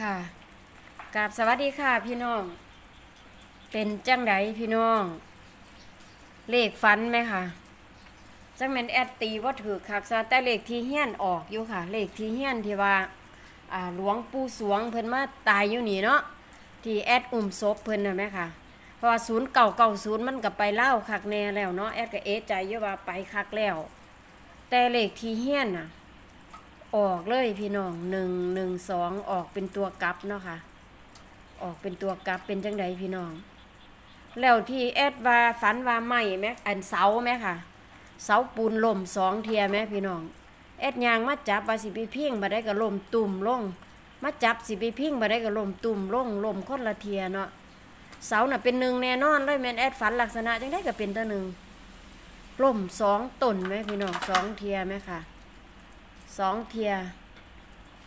ค่ะกราบสวัสดีค่ะพี่น้อง เป็นจังไดพี่น้อง เลขฟันไหมค่ะจังแมนแอดตีว่าถือคักซะแต่เลขที่เฮี้ยนออกอยู่ค่ะ เลขที่เฮี้ยนที่ว่าอ่าหลวงปู่สวงเพิ่นมาตายอยู่นี่เนาะที่แอดอุ้มศพเพิ่นน่ะไหมค่ะ เพราะว่าศูนย์เก่าเก่าศูนย์มันก็ไปเล่าคักแน่แล้วเนาะแอดก็เอใจอยู่ว่าไปคักแล้ว แต่เลขที่เฮี้ยนน่ะ ออกเลยพี่น้องหนึ่งหนึ่งสองออกเป็นตัวกลับเนาะค่ะ ออกเป็นตัวกลับเป็นจังไดพี่น้อง แล้วที่แอดว่าฝันว่าไหมแม่อันเสาแม่ค่ะ เสาปูนล่มสองเทียแม่พี่น้อง แอดยางมาจับว่าสิไปเพ่งมาได้ก็ล่มตุ่มลงมาจับสิไปเพ่งมาได้ก็ล่มตุ่มลงลมคนละเทียเนาะเสาน่ะเป็นหนึ่งแน่นอนเลยแมนแอดฝันลักษณะจังได้ก็เป็นตัวหนึ่งล่มสองต้นแม่พี่น้องสองเทียแม่ค่ะ สองเทีย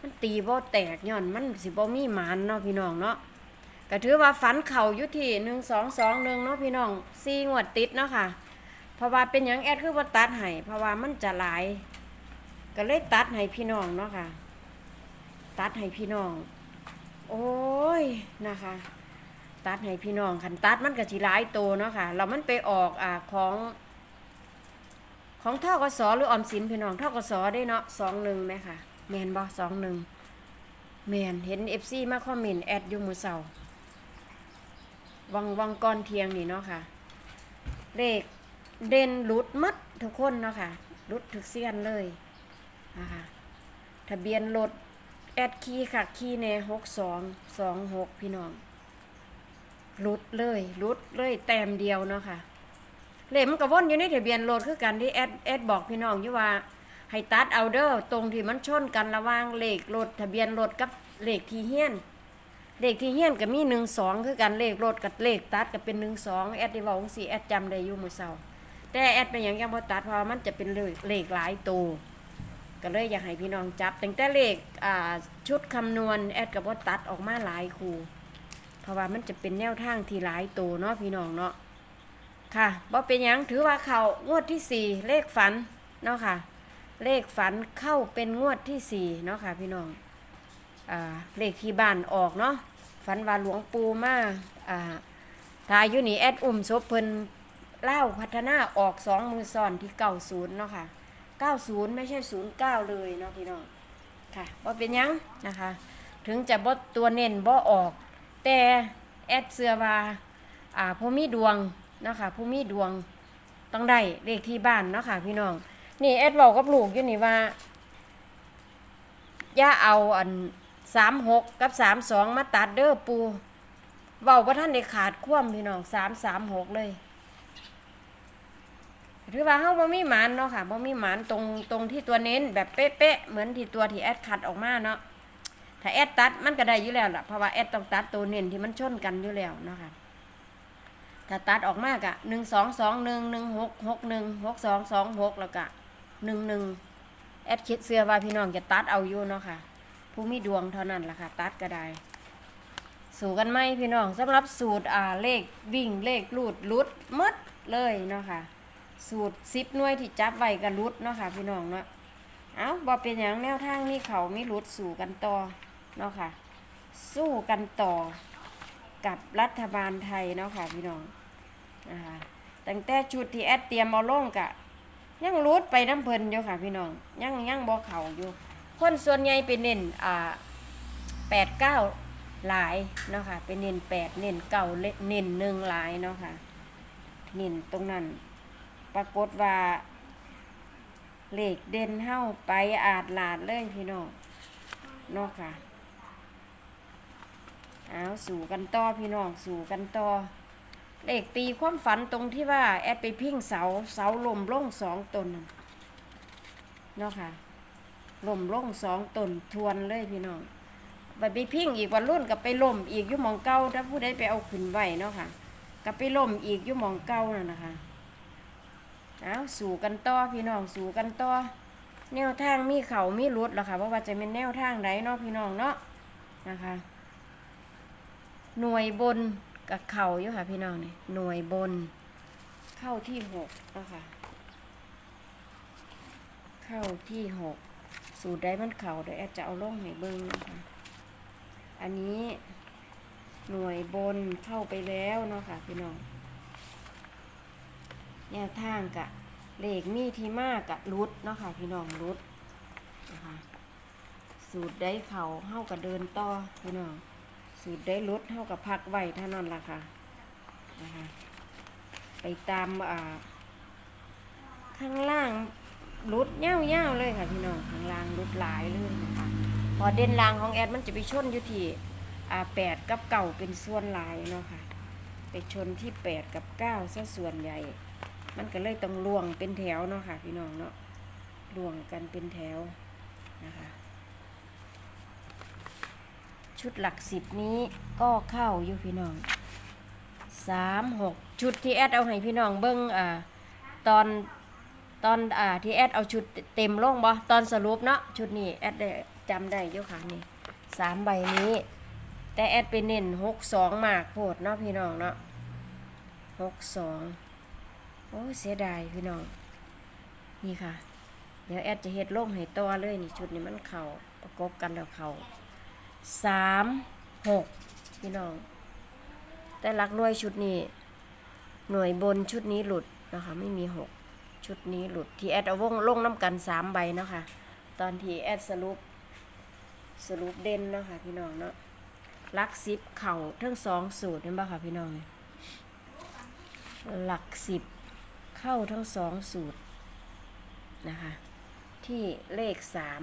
มันตีบ่แตกย้อนมันสิบ่มีหมานเนาะพี่น้องเนาะก็ถือว่าฝันเข่าอยู่ที่หนึ่งสองสองหนึ่งเนาะพี่น้องสี่งวดติดเนาะค่ะ เพราะว่าเป็นหยังแอดคือว่าตัดให้เพราะว่ามันจะหลาย ก็เลยตัดให้พี่น้องเนาะค่ะ ตัดให้พี่น้อง โอ้ยนะคะ ตัดให้พี่น้องคันตัดมันก็สิหลายโตเนาะค่ะแล้วมันไปออกอ่าของ ของทกสหรือออมสินพี่น้องทกสได้เนาะสองหนึ่งไหมค่ะแมนบอสองหนึ่งแมนเห็นเอฟซีมาคอมเมนต์แอดอยูมือเสาวังวังก่อนเทียงนี่เนาะค่ะเลขเด่นหลุดมัดทุกคนเนาะค่ะหลุดถึกเสียนเลยนะคะทะเบียนรถแอดคีค่ะคีแน่หกสองสองหกพี่น้องหลุดเลยหลุดเลยแต้มเดียวเนาะค่ะ เลขมันก็วนอยู่ในทะเบียนรถคือกันที่แอดแอดบอกพี่น้องอยู่ว่าให้ตัดเอาเด้อตรงที่มันชนกันระหว่างเลขรถทะเบียนรถกับเลขที่เฮียนเลขที่เฮียนก็มีหนึ่งสองคือกันเลขรถกับเลขตัดก็เป็นหนึ่งสองแอดได้บอกสิแอดจำได้อยู่มือเศร้าแต่แอดเป็นอย่างยังพอตัดเพราะว่ามันจะเป็นเลขเลขหลายตัวก็เลยอยากให้พี่น้องจับตั้งแต่เลขอ่าชุดคำนวณแอดกับว่าตัดออกมาหลายคู่เพราะว่ามันจะเป็นแนวทางที่หลายตัวเนาะพี่น้องเนาะ ค่ะบ่เป็นยังถือว่าเขางวดที่สี่เลขฝันเนาะค่ะ เลขฝันเข้าเป็นงวดที่สี่เนาะค่ะพี่น้องอ่าเลขที่บ้านออกเนาะฝันว่าหลวงปู่มาอ่าทายอยู่นี่แอดอุ่มศพเพิ่นเล่าพัฒนาออกสองมือซ้อนที่เก้าศูนย์เนาะค่ะเก้าศูนย์ไม่ใช่ศูนย์เก้าเลยเนาะพี่น้องค่ะบ่เป็นยังนะคะ ถึงจะบ่ตัวเน้นบ่ออก แต่แอดเสือว่าอ่าผู้มีดวง นาะค่ะผู้มีดวงต้องได้เลขที่บ้านเนาะค่ะพี่น้อง นี่แอดบอกกับลูกอยู่นี่ว่าย่าเอาอันสามหกกับสามสองมาตัดเด้อปูเว้าว่าท่านได้ขาดคว่ำพี่น้องสามสามหกเลยถือว่าเฮาบ่มีหมานเนาะค่ะบ่มีหมานตรงตรงที่ตัวเน้นแบบเป๊ะๆเหมือนที่ตัวที่แอดขัดออกมาเนาะถ้าแอดตัดมันก็ได้อยู่แล้วล่ะเพราะว่าแอดต้องตัดตัวเน้นที่มันชนกันอยู่แล้วเนาะค่ะ ถ้าตัดออกมากะหนึ่งสองสองหนึ่งหนึ่งหกหกหนึ่งหกสองสองหกแล้วกะหนึ่งหนึ่งแอดคิดเสื้อว่าพี่น้องจะตัดเอาอยู่เนาะค่ะ ผู้มีดวงเท่านั้นล่ะค่ะ ตัดก็ได้ สู่กันไหมพี่น้องสำหรับสูตรอ่าเลขวิ่งเลขลูดลุดหมดเลยเนาะค่ะ สูตรซิปน่วยที่จับไว้กับลุดเนาะค่ะพี่น้องเนาะเอาบ่เป็นอย่างแนวทางนี้เขาไมีลุดสู่กันต่อเนาะค่ะ สู้กันต่อ กับรัฐบาลไทยเนาะค่ะพี่น้องนะคะตั้งแต่ชุดที่แอดเตรียมเอาลงกะยังรูดไปน้ำเพลินอยู่ค่ะพี่น้องยังยังบ่เข่าอยู่ คนส่วนใหญ่เป็นเน้นอ่าแปดเก้าหลายเนาะค่ะเป็นเน้นแปดเน้นเก้าเน้นหนึ่งหลายเนาะค่ะเน้นตรงนั้น ปรากฏว่าเหลขเด่นเฮ้าไปอาจหลาดเลยพี่น้องเนาะค่ะ เอาสู่กันต่อพี่น้องสู่กันต่อเลขตีความฝันตรงที่ว่า แอดไปพิ้งเสาเสาลมล่งสองตนเนาะค่ะลมล่งสองตนทวนเลยพี่น้องไปไปพิ้งอีกวันรุ่นกับไปล่มอีกยุ่มองเก่าถ้าผู้ใดไปเอาขึ้นไหวเนาะค่ะกับไปล่มอีกยุ่มองเก่านั่นนะคะเอาสู่กันต่อพี่น้องสู่กันต่อแนวทางมีเขามีรุดหรอค่ะเพราะว่าจะเป็นแนวทางใดเนาะพี่น้องเนาะนะคะ หน่วยบนกับเข่าอยู่ค่ะพี่น้องนี่หน่วยบน เข้าที่หกนะคะเข้าที่หกสูตรได้มันเข่าเดี๋ยวแอดจะเอาล่องให้เบิ้งนะคะอันนี้หน่วยบนเข้าไปแล้วเนาะค่ะพี่น้องแนวทางกะเลขมีที่มากกะรุดเนาะค่ะพี่น้องรุดนะคะสูตรได้เข่าเท่ากับเดินต่อพี่น้อง สูตรได้รุดเท่ากับพักไว้เท่านั้นล่ะค่ะนะคะไปตามอ่าข้างล่างรุดเง่าเง่าๆเลยค่ะพี่น้องข้างล่างรุดหลายเลยนะคะพอเด่นลางของแอดมันจะไปชนอยู่ที่อ่าแปดกับเก่าเป็นส่วนหลายเนาะค่ะไปชนที่แปดกับเก้าซะส่วนใหญ่ มันก็เลยต้องลวงเป็นแถวเนาะค่ะพี่น้องเนาะลวงกันเป็นแถวนะคะ ชุดหลักสิบนี้ก็เข้าอยู่พี่น้องสามหกชุดที่แอดเอาให้พี่น้องเบิ้งอ่าตอนตอนอ่าที่แอดเอาชุดเต็มลงบ่ตอนสรุปเนาะชุดนี้แอดได้จำได้อยู่ค่ะนี่สามใบนี้ แต่แอดไปเน้นหกสองมากโพดเนาะพี่น้องเนาะหกสองโอ้เสียดายพี่น้อง นี่ค่ะ เดี๋ยวแอดจะเฮ็ดลงให้ตัวเลยนี่ชุดนี้มันเข่าประกบกันแล้วเข่า สามหกพี่น้อง แต่ลักหน่วยชุดนี้ หน่วยบนชุดนี้หลุดนะคะไม่มีหกชุดนี้หลุดที่แอดเอาวงลงน้ำกันสามใบเนาะคะตอนที่แอดสรุปสรุปเด่นเนาะคะพี่น้องเนาะลักสิบเข่าทั้งสองสูตรเห็นปะค่ะพี่น้องหลักสิบเข้าทั้งสองสูตรนะคะที่เลขสาม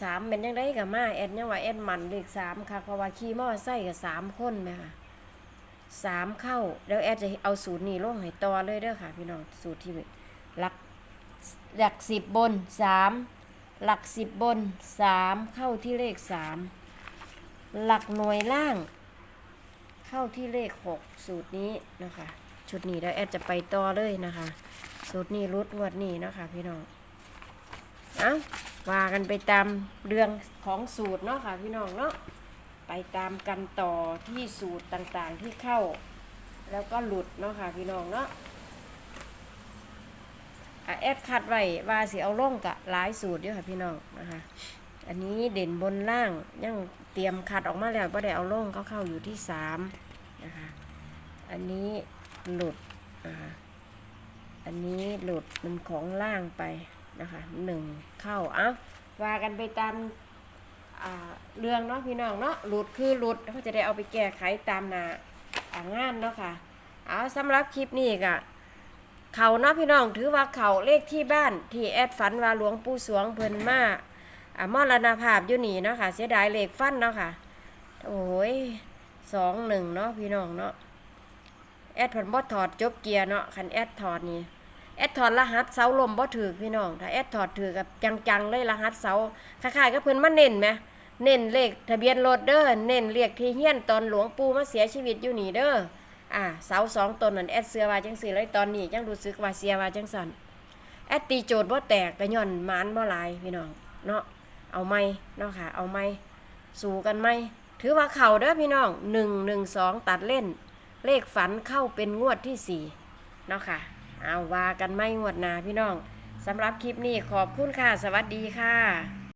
สามเป็นยังไงกับมาแอดยังว่าแอดมันเลขสามค่ะเพราะว่าขี่มอไซค์กับสามคนไหมค่ะสามเข้าแล้วแอดจะเอาสูตรนี้ลงให้ต่อเลยเด้อค่ะ พี่น้องสูตรที่หลักหลักสิบบนสามหลักสิบบนสามเข้าที่เลขสามหลักหน่วยล่าง เข้าที่เลขหกสูตรนี้นะคะชุดนี้แล้วแอดจะไปต่อเลยนะคะ สูตรนี้รุดงวดนี้นะคะ พี่น้อง เอาว่ากันไปตามเรื่องของสูตรเนาะค่ะพี่น้องเนาะไปตามกันต่อที่สูตรต่างๆที่เข้า แล้วก็หลุดเนาะค่ะพี่น้องเนาะอะแอดคัดไว้ว่าสิเอาล่งกะหลายสูตรเด้วยค่ะพี่น้องนะคะอันนี้เด่นบนล่างยังเตรียมคัดออกมาแล้วก็ได้เอาล่งก็เข้าอยู่ที่สามนะคะอันนี้หลุดนะคะอันนี้หลุดมันของล่างไป นะคะหนึ่งเข้าเอาว่ากันไปตามเรื่องเนาะพี่น้องเนาะหลุดคือหลุดเขาจะได้เอาไปแก้ไขตามนางานเนาะค่ะเอาสำหรับคลิปนี้ก็เขาเนาะพี่น้องถือว่าเขาเลขที่บ้านที่แอดฝันว่าหลวงปู่สวงเพิ่นมาอ่ามรณภาพอยู่นี่เนาะค่ะเสียดายเลขฟันเนาะค่ะโอ้ยสองหนึ่งเนาะพี่น้องเนาะแอดเพิ่นบ่ถอดจบเกียร์เนาะคันแอดถอดนี่ แอดถอดรหัสเสาลมบ่ถือพี่น้องถ้าแอดถอดถือกับจังๆเลยรหัสเสาคล้ายๆกับเพิ่นมาเน้นไหมเน้นเลขทะเบียนรถเด้อเน้นเรียกที่เฮียนตอนหลวงปู่มาเสียชีวิตอยู่นี่เด้ออ่าเสาสองตนนั่นแอดเสือว่าจังสี่เลยตอนนี้จังรู้สึกว่าเสียว่าจังสันแอดตีโจทย์บ่แตกก็ย่อนมานบ่หลายพี่น้องเนาะเอาไหมเนาะค่ะ เอาไหมสู้กันไหมถือว่าเข่าเด้อพี่น้องหนึ่งหนึ่งสองตัดเล่น เลขฝันเข้าเป็นงวดที่สี่เนาะค่ะ เอาว่ากันไม่งวดหนาพี่น้องสำหรับคลิปนี้ขอบคุณค่ะ สวัสดีค่ะ